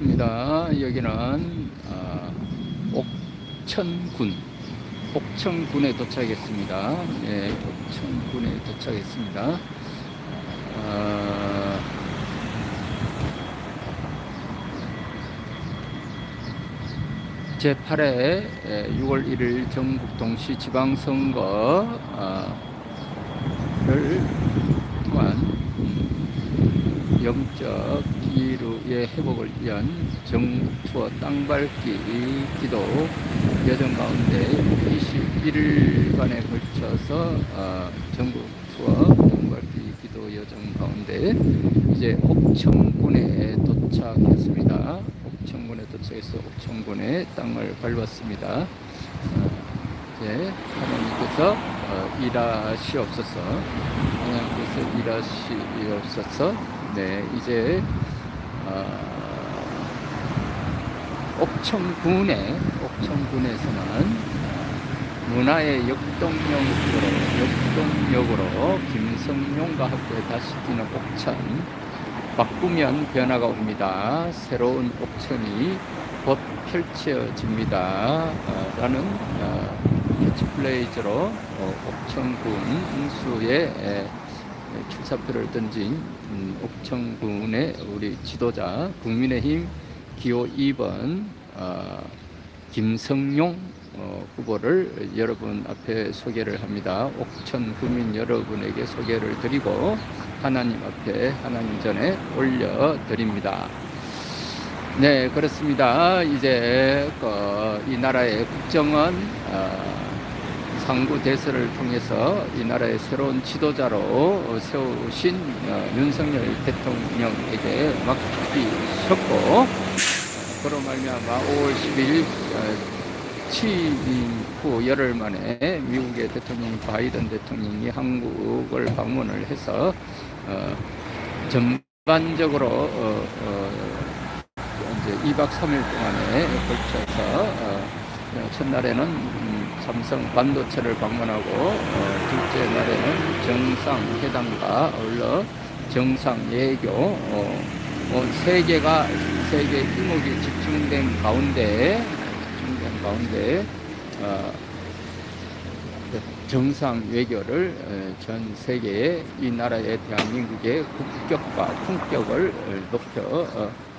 반갑습니다. 여기는 어, 옥천군, 옥천군에 도착했습니다. 예, 옥천군에 도착했습니다. 어, 제8회 6월 1일 전국 동시 지방선거를 통한 음, 영적 기류의 회복을 위한 전국 투어 땅밟기 기도 여정 가운데 21일간에 걸쳐서 어, 전국 투어 땅밟기 기도 여정 가운데 이제 옥천군에 도착했습니다. 옥천군에 도착해서 옥천군의 땅을 밟았습니다. 어, 이제 하나님께서 어, 일하시옵소서 하나님께서 일하시옵소서 네 이제 어, 옥천군에 옥천군에서는 어, 문화의 역동력으로 역동력으로 김성용과 함께 다시 뛰는 옥천 바꾸면 변화가 옵니다. 새로운 옥천이 곧 펼쳐집니다. 어, 라는 어, 캐치플레이즈로 어, 옥천군 수의 에, 출사표를 던진 음, 옥천군의 우리 지도자 국민의힘 기호 2번 어, 김성용 어, 후보를 여러분 앞에 소개를 합니다. 옥천 구민 여러분에게 소개를 드리고 하나님 앞에 하나님 전에 올려 드립니다. 네, 그렇습니다. 이제 그, 이 나라의 국정은 어, 상부 대서를 통해서 이 나라의 새로운 지도자로 세우신 어, 윤석열 대통령에게 맡기셨고 그로 말미암아 5월 10일 어, 취임 후 열흘 만에 미국의 대통령 바이든 대통령이 한국을 방문을 해서 어, 전반적으로 어, 어, 이제 2박 3일 동안에 걸쳐서 어, 첫날에는 음, 삼성 반도체를 방문하고 어, 둘째 날에는 정상회담과 어울러 정상외교 어, 어, 세 개가 세계 이목이 집중된 가운데 집중된 가운데 어, 정상 외교를 어, 전 세계에 이 나라의 대한민국의 국격과 품격을 높여 어,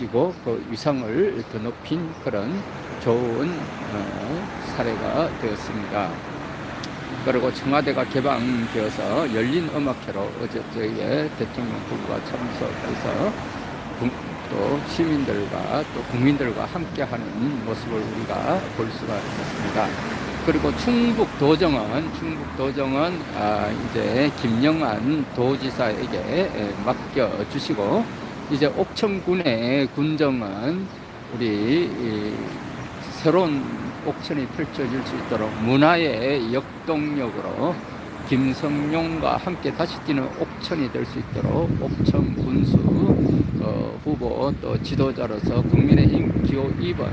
이고 그 위상을 더 높인 그런 좋은 어, 사례가 되었습니다. 그리고 청와대가 개방되어서 열린 음악회로 어제 저희의 대통령 후보가 참석해서 국- 또 시민들과 또 국민들과 함께하는 모습을 우리가 볼 수가 있었습니다. 그리고 충북 도정은 충북 도정은 아, 이제 김영환 도지사에게 에, 맡겨 주시고 이제 옥천군의 군정은 우리 이, 새로운 옥천이 펼쳐질 수 있도록 문화의 역동력으로 김성용과 함께 다시 뛰는 옥천이 될 수 있도록 옥천 군수 어, 후보 또 지도자로서 국민의힘 기호 2번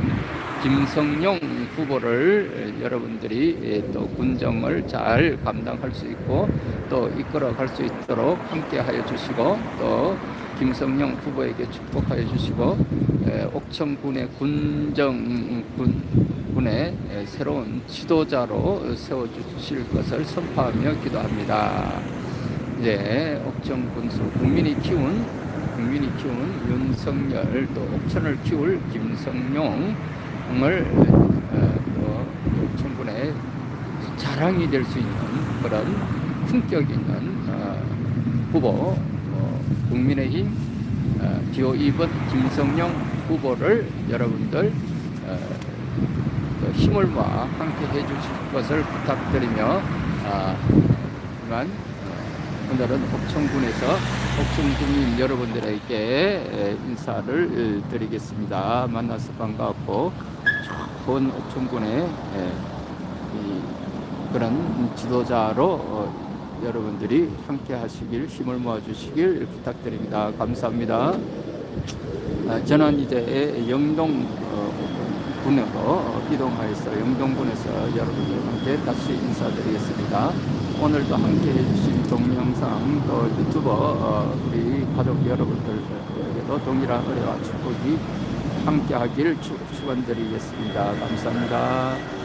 김성용 후보를 여러분들이 예, 또 군정을 잘 감당할 수 있고 또 이끌어 갈 수 있도록 함께 하여 주시고 또 김성용 후보에게 축복하여 주시고 에, 옥천군의 군정 군, 군의 에, 새로운 지도자로 세워 주실 것을 선포하며 기도합니다. 이제 옥천 군수 국민이 키운 국민이 키운 윤석열 또 옥천을 키울 김성용을 어, 또 옥천군의 자랑이 될 수 있는 그런 품격 있는 어, 후보 어, 국민의힘 어, 기호 2번 김성용 후보를 여러분들 어, 그 힘을 모아 함께 해주실 것을 부탁드리며 아, 이만 어, 오늘은 옥천군에서 옥천군민 여러분들에게 에, 인사를 드리겠습니다. 만나서 반갑고 좋은 옥천군의 그런 지도자로 어, 여러분들이 함께 하시길 힘을 모아 주시길 부탁드립니다. 감사합니다. 아, 저는 이제 영동 어, 군으로 이동하여서 영동군에서 여러분들과 함께 다시 인사드리겠습니다. 오늘도 함께 해주신 동영상 또 유튜버 어, 우리 가족 여러분들에게도 동일한 은혜와 축복이 함께 하기를 축- 축원드리겠습니다. 감사합니다.